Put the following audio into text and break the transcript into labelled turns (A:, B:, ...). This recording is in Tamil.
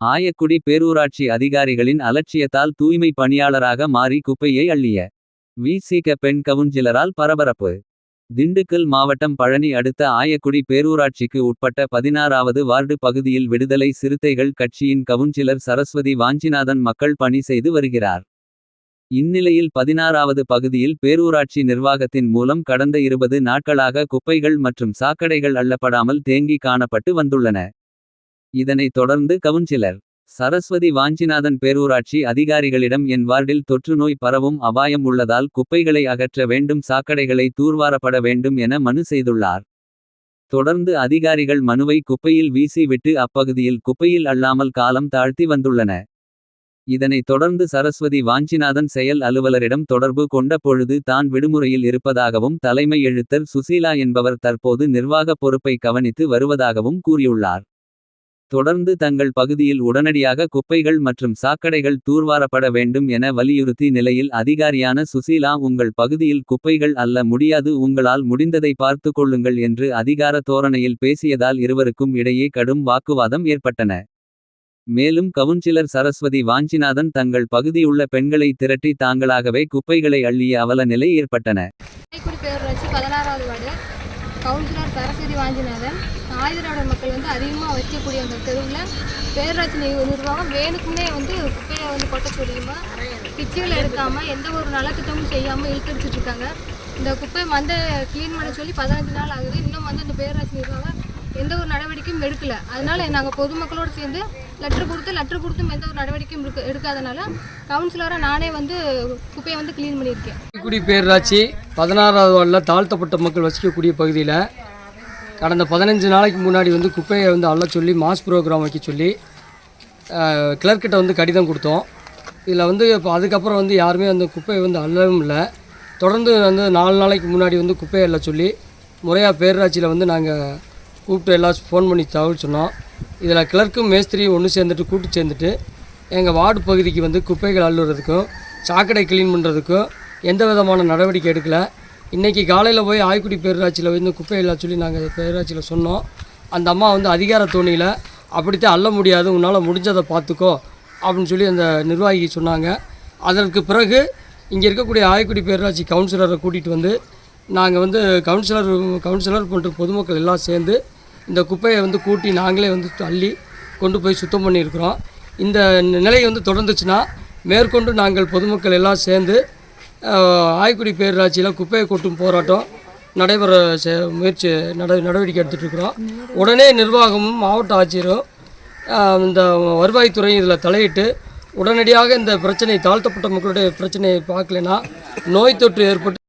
A: ஆயக்குடி பேரூராட்சி அதிகாரிகளின் அலட்சியத்தால் தூய்மை பணியாளராக மாறி குப்பையை அள்ளிய விசிக பெண் கவுன்சிலரால் பரபரப்பு. திண்டுக்கல் மாவட்டம் பழனி அடுத்த ஆயக்குடி பேரூராட்சிக்கு உட்பட்ட பதினாறாவது வார்டு பகுதியில் விடுதலை சிறுத்தைகள் கட்சியின் கவுன்சிலர் சரஸ்வதி வாஞ்சிநாதன் மக்கள் பணி செய்து வருகிறார். இந்நிலையில் பதினாறாவது பகுதியில் பேரூராட்சி நிர்வாகத்தின் மூலம் கடந்த இருபது நாட்களாக குப்பைகள் மற்றும் சாக்கடைகள் அள்ளப்படாமல் தேங்கி காணப்பட்டு வந்துள்ளன. இதனைத் தொடர்ந்து கவுன்சிலர் சரஸ்வதி வாஞ்சிநாதன் பேரூராட்சி அதிகாரிகளிடம் என் வார்டில் தொற்றுநோய் பரவும் அபாயம் உள்ளதால் குப்பைகளை அகற்ற வேண்டும் சாக்கடைகளை தூர்வாரப்பட வேண்டும் என மனு செய்துள்ளார். தொடர்ந்து அதிகாரிகள் மனுவை குப்பையில் வீசி விட்டு அப்பகுதியில் குப்பையில் அல்லாமல் காலம் தாழ்த்தி வந்துள்ளன. இதனைத் தொடர்ந்து சரஸ்வதி வாஞ்சிநாதன் செயல் அலுவலரிடம் தொடர்பு கொண்ட பொழுது தான் விடுமுறையில் இருப்பதாகவும் தலைமை எழுத்தர் சுசீலா என்பவர் தற்போது நிர்வாகப் பொறுப்பை கவனித்து வருவதாகவும் கூறியுள்ளார். தொடர்ந்து தங்கள் பகுதியில் உடனடியாக குப்பைகள் மற்றும் சாக்கடைகள் தூர்வாரப்பட வேண்டும் என வலியுறுத்தி நிலையில் அதிகாரியான சுசீலா உங்கள் பகுதியில் குப்பைகள் அல்ல முடியாது. உங்களால் முடிந்ததை பார்த்து கொள்ளுங்கள் என்று அதிகார தோரணையில் பேசியதால் இருவருக்கும் இடையே கடும் வாக்குவாதம் ஏற்பட்டன. மேலும் கவுன்சிலர் சரஸ்வதி வாஞ்சிநாதன் தங்கள் பகுதியுள்ள பெண்களை திரட்டி தாங்களாகவே குப்பைகளை அள்ளிய அவல நிலை ஏற்பட்டன.
B: கவுன்சிலர் சரஸ்வதி வாஞ்சிநாதன் ஆயுதராடர் மக்கள் வந்து அதிகமாக வைக்கக்கூடிய அந்த தெருவில் பேரூராட்சி நிர்வாகம் வேணுக்குமே வந்து குப்பையை வந்து கொட்ட சொல்லியுமா பிச்சுகள் எடுக்காமல் எந்த ஒரு நலத்திட்டமும் செய்யாமல் இழுத்தடிச்சிட்டு இருக்காங்க இந்த குப்பை மந்த க்ளீன் பண்ண சொல்லி பதினஞ்சு நாள் ஆகுது. இன்னும் வந்து இந்த பேரூராட்சி நிர்வாகம் எந்த ஒரு நடவடிக்கையும் எடுக்கலை. அதனால் நாங்கள் பொதுமக்களோடு சேர்ந்து லெட்ரு கொடுத்து லெட்ரு கொடுத்தும் எந்த ஒரு நடவடிக்கையும் எடுக்க எடுக்காதனால கவுன்சிலராக நானே வந்து குப்பையை வந்து க்ளீன் பண்ணியிருக்கேன்.
C: தூத்துக்குடி பேரூராட்சி பதினாறாவது வார்டில் தாழ்த்தப்பட்ட மக்கள் வசிக்கக்கூடிய பகுதியில் கடந்த பதினஞ்சு நாளைக்கு முன்னாடி வந்து குப்பையை வந்து அள்ள சொல்லி மாஸ் ப்ரோக்ராம் வைக்க சொல்லி கிளர்க்கிட்ட வந்து கடிதம் கொடுத்தோம். இதில் வந்து இப்போ அதுக்கப்புறம் வந்து யாருமே அந்த குப்பையை வந்து அள்ளவும் இல்லை. தொடர்ந்து வந்து நாலு நாளைக்கு முன்னாடி வந்து குப்பையை அள்ள சொல்லி முறையாக பேரூராட்சியில் வந்து நாங்கள் கூப்பிட்டு எல்லாம் ஃபோன் பண்ணி தகவல் சொன்னோம். இதில் கிளர்க்கும் மேஸ்திரியும் ஒன்று சேர்ந்துட்டு கூட்டு சேர்ந்துட்டு எங்கள் வார்டு பகுதிக்கு வந்து குப்பைகள் அள்ளுறதுக்கும் சாக்கடை க்ளீன் பண்ணுறதுக்கும் எந்த விதமான நடவடிக்கை எடுக்கலை. இன்றைக்கி காலையில் போய் ஆய்க்குடி பேரூராட்சியில் வந்து குப்பை சொல்லி நாங்கள் பேரூராட்சியில் சொன்னோம். அந்த அம்மா வந்து அதிகார தோணியில் அப்படித்தான் அள்ள முடியாது உன்னால் முடிஞ்சதை பார்த்துக்கோ அப்படின்னு சொல்லி அந்த நிர்வாகி சொன்னாங்க. அதற்கு பிறகு இங்கே இருக்கக்கூடிய ஆயக்குடி பேரூராட்சி கவுன்சிலரை கூட்டிகிட்டு வந்து நாங்கள் வந்து கவுன்சிலர் கவுன்சிலர் போன்ற பொதுமக்கள் எல்லாம் சேர்ந்து இந்த குப்பையை வந்து கூட்டி நாங்களே வந்து தள்ளி கொண்டு போய் சுத்தம் பண்ணியிருக்கிறோம். இந்த நிலை வந்து தொடர்ந்துச்சுன்னா மேற்கொண்டு நாங்கள் பொதுமக்கள் எல்லாம் சேர்ந்து ஆய்க்குடி பேரூராட்சியில் குப்பையை கொட்டும் போராட்டம் நடைபெற முயற்சி நட நடவடிக்கை எடுத்துகிட்டு இருக்கிறோம் உடனே நிர்வாகமும் மாவட்ட ஆட்சியரும் இந்த வருவாய்த்துறையும் இதில் தலையிட்டு உடனடியாக இந்த பிரச்சனை தாழ்த்தப்பட்ட மக்களுடைய பிரச்சனையை பார்க்கலைன்னா நோய் தொற்று ஏற்பட்டு